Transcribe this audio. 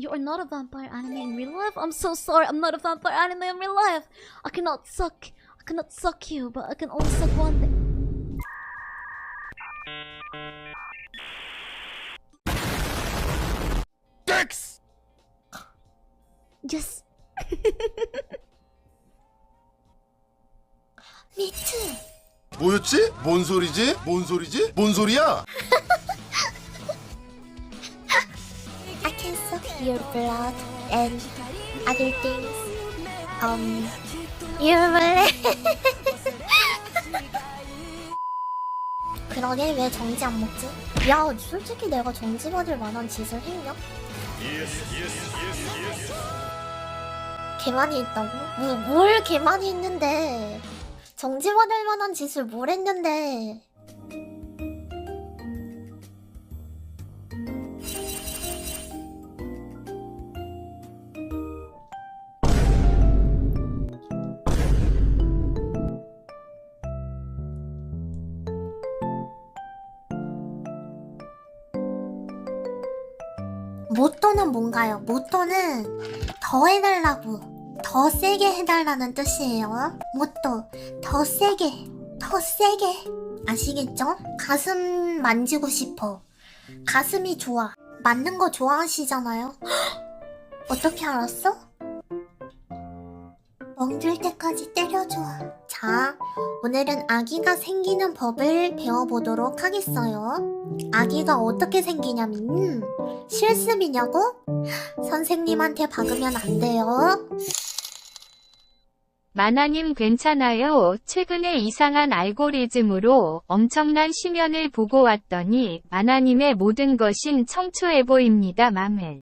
You are not a vampire anime in real life? I'm so sorry, I'm not a vampire anime in real life. I cannot suck. I cannot suck you, but I can only suck one thing. 덱스! Just. Me too. 뭐였지? 뭔 소리지? 뭔 소리지? 뭔 소리야? Your blood and other things. Um, your blood. 그러게 왜 정지 안 먹지? 야, 솔직히 내가 정지 받을 만한 짓을 했냐? 개 많이 했다고? 뭐, 뭘 개 많이 했는데? 정지 받을 만한 짓을 뭘 했는데? 모토는 뭔가요? 모토는 더 해달라고 더 세게 해달라는 뜻이에요 모토 더 세게 더 세게 아시겠죠? 가슴 만지고 싶어 가슴이 좋아 맞는 거 좋아하시잖아요 어떻게 알았어? 멍들 때까지 때려줘 자 오늘은 아기가 생기는 법을 배워보도록 하겠어요 아기가 어떻게 생기냐면 실습이냐고? 선생님한테 박으면 안 돼요. 마나님 괜찮아요. 최근에 이상한 알고리즘으로 엄청난 심연을 보고 왔더니 마나님의 모든 것인 청초해 보입니다. 맘을.